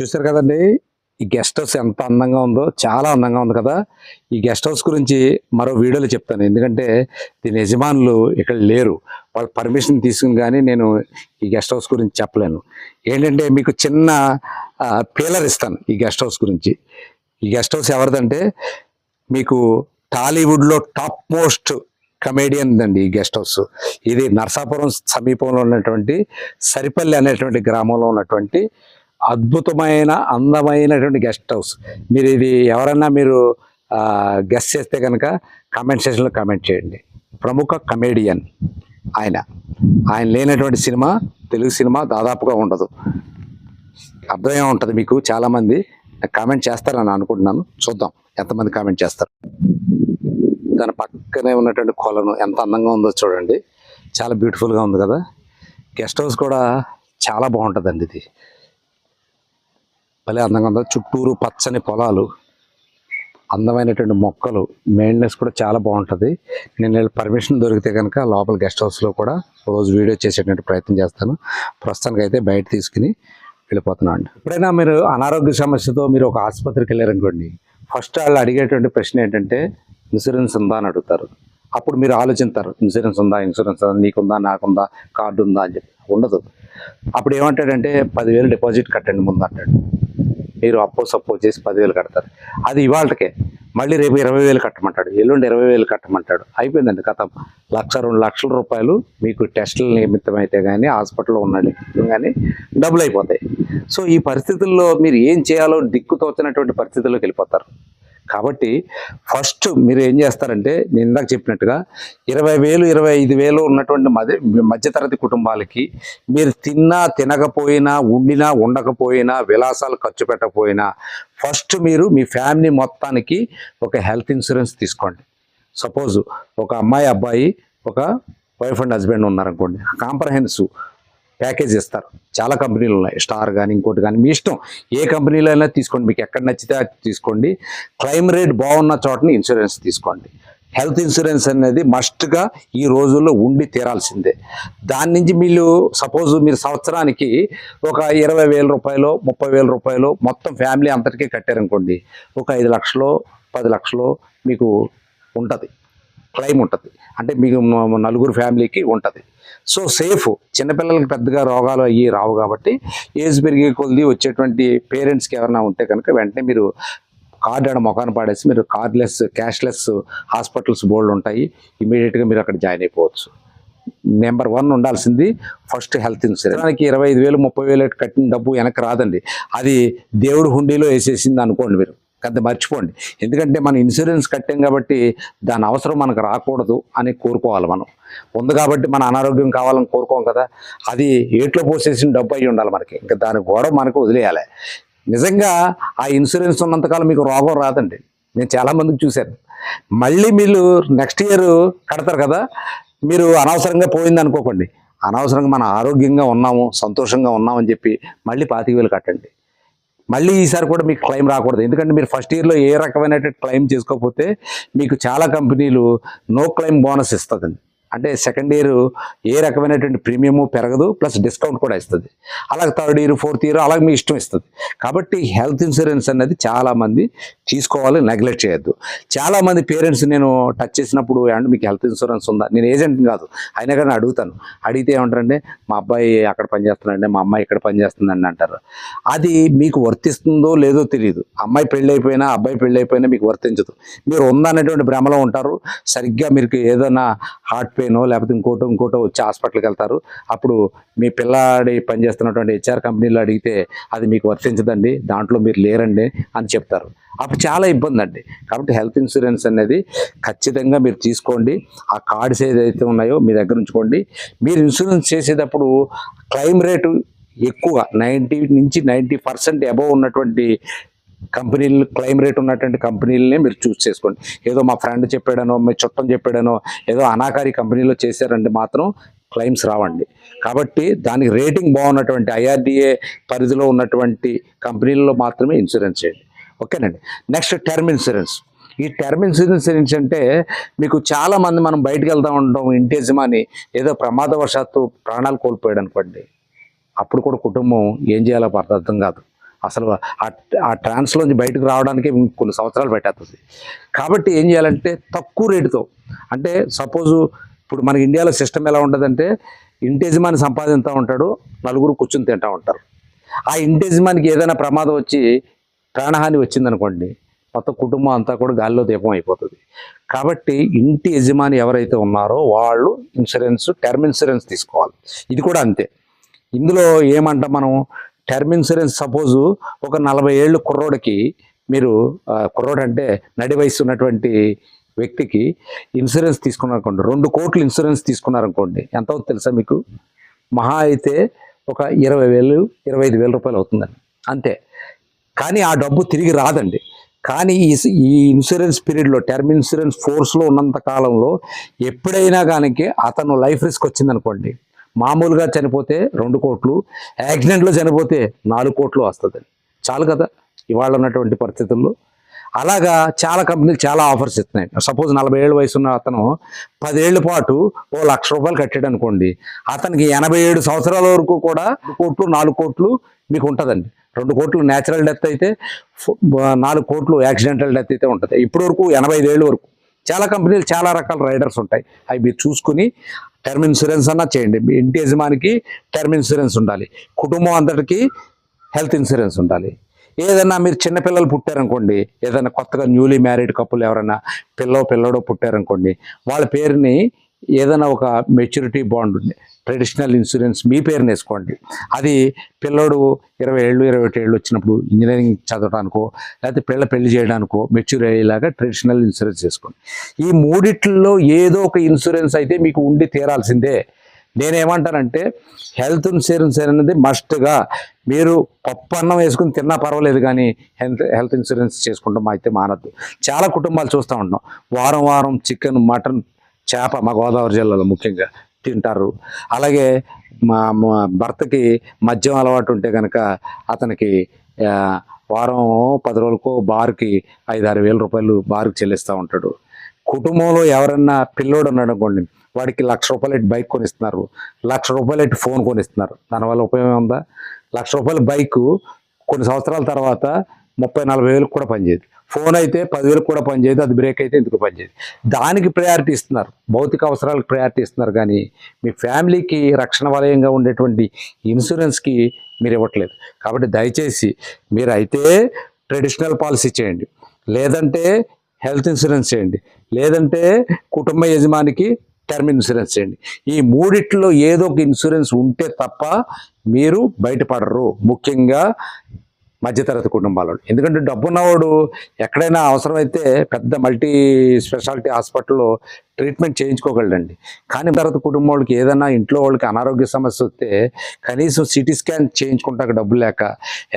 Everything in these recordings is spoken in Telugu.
చూసారు కదండి? ఈ గెస్ట్ హౌస్ ఎంత అందంగా ఉందో చాలా అందంగా ఉంది కదా? ఈ గెస్ట్ హౌస్ గురించి మరో వీడియోలో చెప్తాను. ఎందుకంటే దీని యజమానులు ఇక్కడ లేరు. వాళ్ళ పర్మిషన్ తీసుకుని కానీ నేను ఈ గెస్ట్ హౌస్ గురించి చెప్పలేను. ఏంటంటే మీకు చిన్న పీలర్ ఇస్తాను ఈ గెస్ట్ హౌస్ గురించి. ఈ గెస్ట్ హౌస్ ఎవరిదంటే మీకు టాలీవుడ్లో టాప్ మోస్ట్ కమేడియన్ అండి ఈ గెస్ట్ హౌస్. ఇది నర్సాపురం సమీపంలో ఉన్నటువంటి సరిపల్లి అనేటువంటి గ్రామంలో ఉన్నటువంటి అద్భుతమైన అందమైనటువంటి గెస్ట్ హౌస్. మీరు ఇది ఎవరన్నా మీరు గెస్ట్ చేస్తే కనుక కామెంట్ సెషన్లో కామెంట్ చేయండి. ప్రముఖ కమేడియన్ ఆయన. ఆయన లేనటువంటి సినిమా తెలుగు సినిమా దాదాపుగా ఉండదు. అర్థమే ఉంటుంది మీకు చాలామంది. కామెంట్ చేస్తారని అనుకుంటున్నాను. చూద్దాం ఎంతమంది కామెంట్ చేస్తారు. దాని పక్కనే ఉన్నటువంటి కొలను ఎంత అందంగా ఉందో చూడండి. చాలా బ్యూటిఫుల్గా ఉంది కదా. గెస్ట్ హౌస్ కూడా చాలా బాగుంటుందండి ఇది. భలే అందంగా ఉంది? చుట్టూరు పచ్చని పొలాలు అందమైనటువంటి మొక్కలు మెయింటెనెన్స్ కూడా చాలా బాగుంటుంది. నేను పర్మిషన్ దొరికితే కనుక లోపల గెస్ట్ హౌస్లో కూడా రోజు వీడియో చేసేటువంటి ప్రయత్నం చేస్తాను. ప్రస్తుతానికి అయితే బయట తీసుకుని వెళ్ళిపోతున్నాను అండి. ఎప్పుడైనా మీరు అనారోగ్య సమస్యతో మీరు ఒక ఆసుపత్రికి వెళ్ళారనుకోండి ఫస్ట్ వాళ్ళు అడిగేటువంటి ప్రశ్న ఏంటంటే ఇన్సూరెన్స్ ఉందా? అని అడుగుతారు. అప్పుడు మీరు ఆలోచిస్తారు ఇన్సూరెన్స్ ఉందా? ఇన్సూరెన్స్ ఉందా? నీకుందా? నాకుందా? కార్డు ఉందా అని చెప్పి. ఉండదు. అప్పుడు ఏమంటాడంటే పదివేలు డిపాజిట్ కట్టండి ముందు అంటాడు మీరు అప్పో సప్పో చేసి పదివేలు కడతారు. అది ఇవాళకే మళ్ళీ రేపు ఇరవై వేలు కట్టమంటాడు. ఎల్లుండి ఇరవై వేలు కట్టమంటాడు. అయిపోయిందండి కథ. లక్ష రెండు లక్షల రూపాయలు మీకు టెస్టుల నిమిత్తం అయితే కానీ హాస్పిటల్లో ఉన్నది కానీ డబ్బులు అయిపోతాయి. సో ఈ పరిస్థితుల్లో మీరు ఏం చేయాలో దిక్కు తోచినటువంటి పరిస్థితుల్లోకి వెళ్ళిపోతారు. కాబట్టి ఫస్ట్ మీరు ఏం చేస్తారంటే నేను ఇందాక చెప్పినట్టుగా ఇరవై వేలు ఇరవై ఐదు వేలు ఉన్నటువంటి మధ్య మధ్యతరగతి కుటుంబాలకి మీరు తిన్నా తినకపోయినా ఉండినా ఉండకపోయినా విలాసాలు ఖర్చు పెట్టకపోయినా ఫస్ట్ మీరు మీ ఫ్యామిలీ మొత్తానికి ఒక హెల్త్ ఇన్సూరెన్స్ తీసుకోండి. సపోజ్ ఒక అమ్మాయి అబ్బాయి ఒక వైఫ్ అండ్ హస్బెండ్ ఉన్నారనుకోండి. కాంప్రహెన్సివ్ ప్యాకేజ్ ఇస్తారు. చాలా కంపెనీలు ఉన్నాయి. స్టార్ కానీ ఇంకోటి కానీ మీ ఇష్టం. ఏ కంపెనీలో అయినా తీసుకోండి. మీకు ఎక్కడ నచ్చితే అది తీసుకోండి. క్లైమ్ రేట్ బాగున్న చోటని ఇన్సూరెన్స్ తీసుకోండి. హెల్త్ ఇన్సూరెన్స్ అనేది మస్ట్గా ఈ రోజుల్లో ఉండి తీరాల్సిందే. దాని నుంచి మీరు సపోజ్ మీరు సంవత్సరానికి ఒక ఇరవై వేల రూపాయలు ముప్పై వేల రూపాయలు మొత్తం ఫ్యామిలీ అంతటికీ కట్టారనుకోండి ఒక ఐదు లక్షలు పది లక్షలు మీకు ఉంటుంది. క్లైమ్ ఉంటుంది. అంటే మీకు నలుగురు ఫ్యామిలీకి ఉంటుంది. So safe. చిన్నపిల్లలకి పెద్దగా రోగాలు అయ్యి రావు కాబట్టి ఏజ్ పెరిగే కొద్ది వచ్చేటువంటి పేరెంట్స్కి ఎవరైనా ఉంటే కనుక వెంటనే మీరు కార్డు ఆడ మొఖాన్ని పాడేసి మీరు కార్డ్లెస్ క్యాష్లెస్ హాస్పిటల్స్ బోర్డులు ఉంటాయి. ఇమీడియట్గా మీరు అక్కడ జాయిన్ అయిపోవచ్చు. నెంబర్ వన్ ఉండాల్సింది ఫస్ట్ హెల్త్ ఇన్సూరెన్స్. దానికి ఇరవై ఐదు వేలు ముప్పై వేలు కట్టిన డబ్బు వెనక్కి రాదండి. అది దేవుడు హుండీలో వేసేసింది అనుకోండి మీరు. పెద్ద మర్చిపోండి. ఎందుకంటే మనం ఇన్సూరెన్స్ కట్టాం కాబట్టి దాని అవసరం మనకు రాకూడదు అని కోరుకోవాలి మనం. ఉంది కాబట్టి మన అనారోగ్యం కావాలని కోరుకోం కదా. అది ఏట్లో పోసేసిన డబ్బు అయి ఉండాలి మనకి. ఇంకా దాని గొడవ మనకు వదిలేయాలి. నిజంగా ఆ ఇన్సూరెన్స్ ఉన్నంతకాలం మీకు రోగం రాదండి. నేను చాలామందికి చూశాను. మళ్ళీ మీరు నెక్స్ట్ ఇయర్ కడతారు కదా. మీరు అనవసరంగా పోయింది అనుకోకండి. అనవసరంగా మన ఆరోగ్యంగా ఉన్నాము సంతోషంగా ఉన్నామని చెప్పి మళ్ళీ పాతిక వేలు కట్టండి. మళ్ళీ ఈసారి కూడా మీకు క్లెయిమ్ రాకూడదు. ఎందుకంటే మీరు ఫస్ట్ ఇయర్లో ఏ రకమైనటువంటి క్లెయిమ్ చేసుకోకపోతే మీకు చాలా కంపెనీలు నో క్లైమ్ బోనస్ ఇస్తుందండి. అంటే సెకండ్ ఇయర్ ఏ రకమైనటువంటి ప్రీమియము పెరగదు ప్లస్ డిస్కౌంట్ కూడా ఇస్తుంది. అలాగే థర్డ్ ఇయర్ ఫోర్త్ ఇయర్ అలాగే మీ ఇష్టం ఇస్తుంది. కాబట్టి హెల్త్ ఇన్సూరెన్స్ అనేది చాలామంది తీసుకోవాలి నెగ్లెక్ట్ చేయొద్దు. చాలామంది పేరెంట్స్ నేను టచ్ చేసినప్పుడు అండ్ మీకు హెల్త్ ఇన్సూరెన్స్ ఉందా? నేను ఏజెంట్ కాదు. అయినా కానీ అడుగుతాను. అడిగితే ఏమంటారంటే మా అబ్బాయి అక్కడ పనిచేస్తున్నాడండి మా అమ్మాయి ఇక్కడ పనిచేస్తుందండి అంటారు. అది మీకు వర్తిస్తుందో లేదో తెలియదు అమ్మాయి పెళ్ళైపోయినా అబ్బాయి పెళ్ళైపోయినా మీకు వర్తించదు. మీరు ఉందనేటువంటి భ్రమలో ఉంటారు. సరిగ్గా మీకు ఏదైనా హార్ట్ పెయినో లేకపోతే ఇంకోటో ఇంకోటో వచ్చి హాస్పిటల్కి వెళ్తారు. అప్పుడు మీ పిల్లాడి పనిచేస్తున్నటువంటి హెచ్ఆర్ కంపెనీలో అడిగితే అది మీకు వర్తించదండి దాంట్లో మీరు లేరండి అని చెప్తారు. అప్పుడు చాలా ఇబ్బంది అండి కాబట్టి హెల్త్ ఇన్సూరెన్స్ అనేది ఖచ్చితంగా మీరు తీసుకోండి. ఆ కార్డ్స్ ఏదైతే ఉన్నాయో మీ దగ్గర ఉంచుకోండి. మీరు ఇన్సూరెన్స్ చేసేటప్పుడు క్లెయిమ్ రేటు ఎక్కువ నైంటీ నుంచి నైంటీ పర్సెంట్ అబవ్ ఉన్నటువంటి కంపెనీలు క్లైమ్ రేట్ ఉన్నటువంటి కంపెనీలనే మీరు చూస్ చేసుకోండి. ఏదో మా ఫ్రెండ్ చెప్పాడనో మీ చుట్టం చెప్పాడనో ఏదో అనాకారి కంపెనీలో చేశారంటే మాత్రం క్లెయిమ్స్ రావండి. కాబట్టి దానికి రేటింగ్ బాగున్నటువంటి ఐఆర్డిఏ పరిధిలో ఉన్నటువంటి కంపెనీల్లో మాత్రమే ఇన్సూరెన్స్ చేయండి. ఓకేనండి. Next term insurance. ఈ టర్మ్ ఇన్సూరెన్స్ అంటే మీకు చాలామంది మనం బయటకు వెళ్తూ ఉంటాం ఇంటి యజమాని ఏదో ప్రమాదవశాత్తు ప్రాణాలు కోల్పోయాడు అనుకోండి. అప్పుడు కూడా కుటుంబం ఏం చేయాలో అర్థం కాదు. అసలు ఆ- ఆ ట్రాన్స్లోంచి బయటకు రావడానికి కొన్ని సంవత్సరాలు పెట్టేస్తుంది కాబట్టి ఏం చేయాలంటే తక్కువ రేటుతో అంటే సపోజు ఇప్పుడు మనకి ఇండియాలో సిస్టమ్ ఎలా ఉంటుందంటే ఇంటి యజమాని సంపాదిస్తూ ఉంటాడు నలుగురు కూర్చుని తింటూ ఉంటారు. ఆ ఇంటి యజమానికి ఏదైనా ప్రమాదం వచ్చి ప్రాణహాని వచ్చిందనుకోండి మొత్తం కుటుంబం అంతా కూడా గాలిలో దీపం అయిపోతుంది. కాబట్టి ఇంటి యజమాని ఎవరైతే ఉన్నారో వాళ్ళు ఇన్సూరెన్స్ టర్మ్ ఇన్సూరెన్స్ తీసుకోవాలి. ఇది కూడా అంతే. ఇందులో ఏమంటాం మనం? టర్మ్ ఇన్సూరెన్స్ సపోజు ఒక నలభై ఏళ్ళు కుర్రోడికి మీరు ఆ, కుర్రోడు అంటే నడి వయసు ఉన్నటువంటి వ్యక్తికి ఇన్సూరెన్స్ తీసుకున్నారనుకోండి రెండు కోట్లు ఇన్సూరెన్స్ తీసుకున్నారనుకోండి ఎంత అవుతుంది తెలుసా మీకు? మహా అయితే ఒక ఇరవై వేలు ఇరవై ఐదు వేల రూపాయలు అవుతుందండి. అంతే. కానీ ఆ డబ్బు తిరిగి రాదండి. కానీ ఈ ఈ ఇన్సూరెన్స్ పీరియడ్లో టర్మ్ ఇన్సూరెన్స్ ఫోర్స్లో ఉన్నంత కాలంలో ఎప్పుడైనా కానీ అతను లైఫ్ రిస్క్ వచ్చిందనుకోండి. మామూలుగా చనిపోతే రెండు కోట్లు యాక్సిడెంట్లో చనిపోతే నాలుగు కోట్లు వస్తుంది. చాలు కదా ఇవాళ ఉన్నటువంటి పరిస్థితుల్లో. అలాగా చాలా కంపెనీలు చాలా ఆఫర్స్ ఇస్తున్నాయి. సపోజ్ నలభై ఏళ్ళు వయసు ఉన్న అతను పదేళ్ళ పాటు ఓ లక్ష రూపాయలు కట్టాడు అనుకోండి అతనికి ఎనభై ఏడు సంవత్సరాల వరకు కూడా కోట్లు నాలుగు కోట్లు మీకు ఉంటుందండి. రెండు కోట్లు న్యాచురల్ డెత్ అయితే నాలుగు కోట్లు యాక్సిడెంటల్ డెత్ అయితే ఉంటుంది. ఇప్పటి వరకు ఎనభై ఐదు ఏళ్ళ వరకు చాలా కంపెనీలు చాలా రకాల రైడర్స్ ఉంటాయి. అవి మీరు చూసుకుని టర్మ్ ఇన్సూరెన్స్ అన్నా చేయండి. మీ ఇంటి యజమానికి టర్మ్ ఇన్సూరెన్స్ ఉండాలి. కుటుంబం అంతటికి హెల్త్ ఇన్సూరెన్స్ ఉండాలి. ఏదైనా మీరు చిన్నపిల్లలు పుట్టారనుకోండి ఏదైనా కొత్తగా న్యూలీ మ్యారీడ్ కప్పులు ఎవరైనా పిల్లో పిల్లడో పుట్టారనుకోండి వాళ్ళ పేరుని ఏదైనా ఒక మెచ్యూరిటీ బాండ్ ట్రెడిషనల్ ఇన్సూరెన్స్ మీ పేరు వేసుకోండి. అది పిల్లోడు ఇరవై ఏళ్ళు ఇరవై ఒకటి ఏళ్ళు వచ్చినప్పుడు ఇంజనీరింగ్ చదవడానికో లేకపోతే పిల్ల పెళ్ళి చేయడానికో మెచ్యూర్ అయ్యేలాగా ట్రెడిషనల్ ఇన్సూరెన్స్ చేసుకోండి ఈ మూడిట్లో ఏదో ఒక ఇన్సూరెన్స్ అయితే మీకు ఉండి తీరాల్సిందే. నేనేమంటానంటే హెల్త్ ఇన్సూరెన్స్ అనేది మస్ట్గా మీరు పప్పు అన్నం వేసుకుని తిన్నా పర్వాలేదు కానీ హెల్త్ హెల్త్ ఇన్సూరెన్స్ చేసుకుంటాం అయితే మానద్దు. చాలా కుటుంబాలు చూస్తూ ఉంటాం వారం వారం చికెన్ మటన్ చేప మా గోదావరి జిల్లాలో ముఖ్యంగా తింటారు. అలాగే మా మా భర్తకి మద్యం అలవాటు ఉంటే కనుక అతనికి వారం పది రోజులకు బార్కి ఐదు ఆరు వేల రూపాయలు బార్కి చెల్లిస్తూ ఉంటాడు. కుటుంబంలో ఎవరన్నా పిల్లోడు ఉన్నాడు అనుకోండి వాడికి లక్ష రూపాయలు బైక్ కొనిస్తున్నారు లక్ష రూపాయలు ఫోన్ కొనిస్తున్నారు. దానివల్ల ఉపయోగం ఉందా? లక్ష రూపాయల బైక్ కొన్ని సంవత్సరాల తర్వాత ముప్పై నలభై వేలకు కూడా పనిచేయదు. ఫోన్ అయితే పదివేలకు కూడా పనిచేయదు అది బ్రేక్ అయితే ఎందుకు పనిచేయదు? దానికి ప్రయారిటీ ఇస్తున్నారు. భౌతిక అవసరాలకు ప్రయారిటీ ఇస్తున్నారు కానీ మీ ఫ్యామిలీకి రక్షణ వలయంగా ఉండేటువంటి ఇన్సూరెన్స్కి మీరు ఇవ్వట్లేదు. కాబట్టి దయచేసి మీరు అయితే ట్రెడిషనల్ పాలసీ చేయండి. లేదంటే హెల్త్ ఇన్సూరెన్స్ చేయండి. లేదంటే కుటుంబ యజమానికి టర్మ్ ఇన్సూరెన్స్ చేయండి. ఈ మూడిట్లో ఏదో ఒక ఇన్సూరెన్స్ ఉంటే తప్ప మీరు బయటపడరు. ముఖ్యంగా మధ్యతరగతి కుటుంబాలు. ఎందుకంటే డబ్బున్నవాడు ఎక్కడైనా అవసరమైతే పెద్ద మల్టీ స్పెషాలిటీ హాస్పిటల్లో ట్రీట్మెంట్ చేయించుకోగలడండి. కానీ తరగతి కుటుంబం వాళ్ళకి ఏదైనా ఇంట్లో వాళ్ళకి అనారోగ్య సమస్య వస్తే కనీసం సిటీ స్కాన్ చేయించుకుంటాక డబ్బు లేక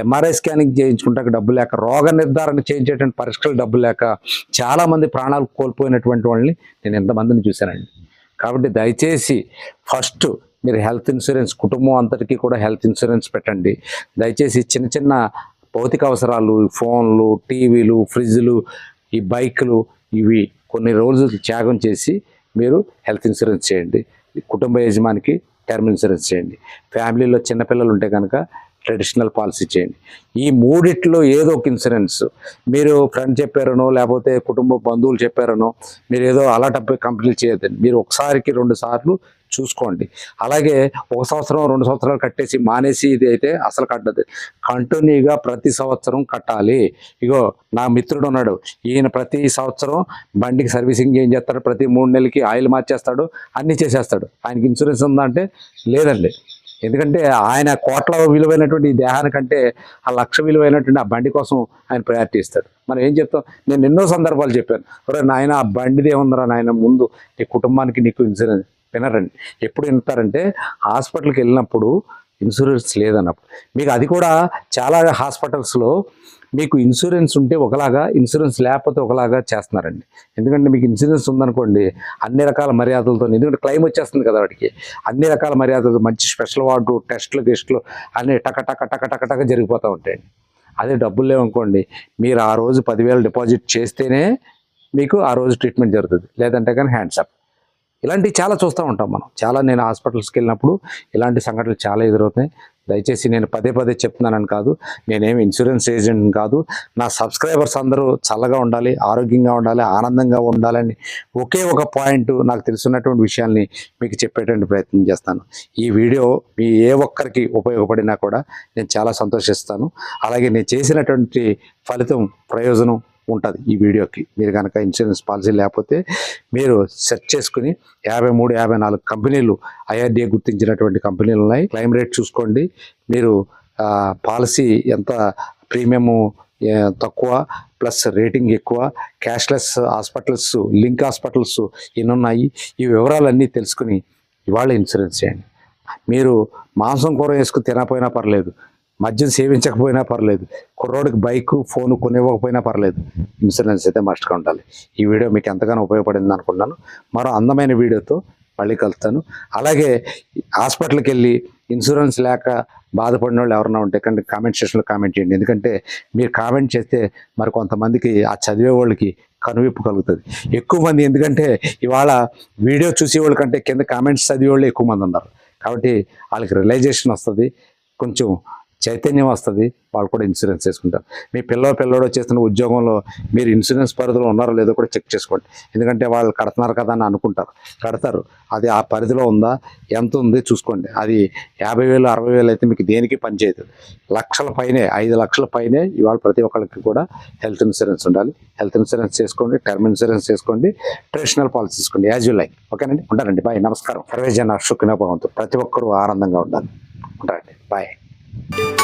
ఎంఆర్ఐ స్కానింగ్ చేయించుకుంటాక డబ్బు లేక రోగ నిర్ధారణ చేయించేటువంటి పరీక్షలు డబ్బు లేక చాలామంది ప్రాణాలు కోల్పోయినటువంటి వాళ్ళని నేను ఎంతమందిని చూశానండి. కాబట్టి దయచేసి ఫస్ట్ మీరు హెల్త్ ఇన్సూరెన్స్ కుటుంబం అంతటికీ కూడా హెల్త్ ఇన్సూరెన్స్ పెట్టండి. దయచేసి చిన్న చిన్న భౌతిక అవసరాలు ఫోన్లు టీవీలు ఫ్రిడ్జ్లు ఈ బైకులు ఇవి కొన్ని రోజులు త్యాగం చేసి మీరు హెల్త్ ఇన్సూరెన్స్ చేయండి. కుటుంబ యజమానికి టర్మ్ ఇన్సూరెన్స్ చేయండి. ఫ్యామిలీలో చిన్నపిల్లలు ఉంటే కనుక ట్రెడిషనల్ పాలసీ చేయండి. ఈ మూడిట్లో ఏదో ఒక ఇన్సూరెన్స్ మీరు ఫ్రెండ్ చెప్పారనో లేకపోతే కుటుంబ బంధువులు చెప్పారనో మీరు ఏదో అలాంటి కంప్లీట్ చేయొద్దండి. మీరు ఒకసారికి రెండు సార్లు చూసుకోండి. అలాగే ఒక సంవత్సరం రెండు సంవత్సరాలు కట్టేసి మానేసి ఇది అయితే అసలు కట్టదు కంటిన్యూగా ప్రతి సంవత్సరం కట్టాలి. ఇగో నా మిత్రుడు ఉన్నాడు. ఈయన ప్రతి సంవత్సరం బండికి సర్వీసింగ్ ఏం చేస్తాడు? ప్రతి మూడు నెలలకి ఆయిల్ మార్చేస్తాడు. అన్నీ చేసేస్తాడు. ఆయనకి ఇన్సూరెన్స్ ఉందా అంటే లేదండి. ఎందుకంటే ఆయన కోట్ల విలువైనటువంటి ఈ దేహానికంటే ఆ లక్ష విలువైనటువంటి ఆ బండి కోసం ఆయన ప్రయారిటీ ఇస్తాడు. మనం ఏం చెప్తాం? నేను ఎన్నో సందర్భాలు చెప్పాను. ఒరే నాయన ఆ బండిదే ఉందరా నాయన ముందు నీ కుటుంబానికి నీకు ఇన్సూరెన్స్ వినరండి. ఎప్పుడు వింటారంటే హాస్పిటల్కి వెళ్ళినప్పుడు ఇన్సూరెన్స్ లేదన్నప్పుడు. మీకు అది కూడా చాలా హాస్పిటల్స్లో మీకు ఇన్సూరెన్స్ ఉంటే ఒకలాగా ఇన్సూరెన్స్ లేకపోతే ఒకలాగా చేస్తున్నారండి. ఎందుకంటే మీకు ఇన్సూరెన్స్ ఉందనుకోండి అన్ని రకాల మర్యాదలతో ఎందుకంటే క్లెయిమ్ వచ్చేస్తుంది కదా వాటికి అన్ని రకాల మర్యాదలు మంచి స్పెషల్ వార్డు టెస్టులు గెస్టులు అన్ని టక టక టక టక టక జరిగిపోతూ ఉంటాయండి. అదే డబ్బులు లేవనుకోండి మీరు ఆ రోజు పదివేలు డిపాజిట్ చేస్తేనే మీకు ఆ రోజు ట్రీట్మెంట్ జరుగుతుంది. లేదంటే కానీ హ్యాండ్సప్ ఇలాంటివి చాలా చూస్తూ ఉంటాం మనం. చాలా నేను హాస్పిటల్స్కి వెళ్ళినప్పుడు ఇలాంటి సంఘటనలు చాలా ఎదురవుతాయి దయచేసి నేను పదే పదే చెప్తున్నానని కాదు నేనేమి ఇన్సూరెన్స్ ఏజెంట్ కాదు నా సబ్స్క్రైబర్స్ అందరూ చల్లగా ఉండాలి ఆరోగ్యంగా ఉండాలి ఆనందంగా ఉండాలని ఒకే ఒక పాయింట్ నాకు తెలుసున్నటువంటి విషయాల్ని మీకు చెప్పేటువంటి ప్రయత్నం చేస్తాను. ఈ వీడియో మీ ఏ ఒక్కరికి ఉపయోగపడినా కూడా నేను చాలా సంతోషిస్తాను. అలాగే నేను చేసినటువంటి ఫలితం ప్రయోజనం ఉంటుంది ఈ వీడియోకి. మీరు కనుక ఇన్సూరెన్స్ పాలసీ లేకపోతే మీరు సెర్చ్ చేసుకుని యాభై మూడు యాభై నాలుగు కంపెనీలు ఐఆర్డీఏ గుర్తించినటువంటి కంపెనీలు ఉన్నాయి. క్లైమ్ రేట్ చూసుకోండి. మీరు పాలసీ ఎంత ప్రీమియము తక్కువ ప్లస్ రేటింగ్ ఎక్కువ క్యాష్లెస్ హాస్పిటల్స్ లింక్ హాస్పిటల్స్ ఎన్ని ఉన్నాయి ఈ వివరాలన్నీ తెలుసుకుని ఇవాళ ఇన్సూరెన్స్ చేయండి. మీరు మాంసం కూర వేసుకుని తినకపోయినా పర్లేదు. మద్యం సేవించకపోయినా పర్లేదు. కుర్రోడికి బైక్ ఫోన్ కొనివ్వకపోయినా పర్లేదు. ఇన్సూరెన్స్ అయితే మస్ట్గా ఉండాలి. ఈ వీడియో మీకు ఎంతగానో ఉపయోగపడింది అనుకున్నాను మరో అందమైన వీడియోతో మళ్ళీ కలుస్తాను అలాగే హాస్పిటల్కి వెళ్ళి ఇన్సూరెన్స్ లేక బాధపడిన వాళ్ళు ఎవరైనా ఉంటే కంటే కామెంట్ సెక్షన్లో కామెంట్ చేయండి. ఎందుకంటే మీరు కామెంట్ చేస్తే మరి కొంతమందికి ఆ చదివే వాళ్ళకి కనువిప్పు కలుగుతుంది. ఎక్కువ మంది ఎందుకంటే ఇవాళ వీడియో చూసేవాళ్ళ కంటే కింద కామెంట్స్ చదివే వాళ్ళు ఎక్కువ మంది ఉన్నారు. కాబట్టి వాళ్ళకి రియలైజేషన్ వస్తుంది. కొంచెం చైతన్యం వస్తుంది వాళ్ళు కూడా ఇన్సూరెన్స్ చేసుకుంటారు. మీ పిల్ల పిల్లోడు చేస్తున్న ఉద్యోగంలో మీరు ఇన్సూరెన్స్ పరిధిలో ఉన్నారో లేదో కూడా చెక్ చేసుకోండి. ఎందుకంటే వాళ్ళు కడుతున్నారు కదా అని అనుకుంటారు. కడతారు. అది ఆ పరిధిలో ఉందా? ఎంత ఉంది? చూసుకోండి. అది యాభై వేలు అరవై వేలు అయితే మీకు దేనికి పనిచేయదు లక్షల పైనే ఐదు లక్షల పైనే ఇవాళ ప్రతి ఒక్కరికి కూడా హెల్త్ ఇన్సూరెన్స్ ఉండాలి. హెల్త్ ఇన్సూరెన్స్ చేసుకోండి టర్మ్ ఇన్సూరెన్స్ చేసుకోండి ట్రెడిషనల్ పాలసీ తీసుకోండి. యాజ్ యూ లైక్ ఓకేనండి? ఉంటానండి. బాయ్ నమస్కారం. సర్వే జన సుఖిన భవంతు ప్రతి ఒక్కరూ ఆనందంగా ఉండాలి. ఉంటారండి బాయ్ thank you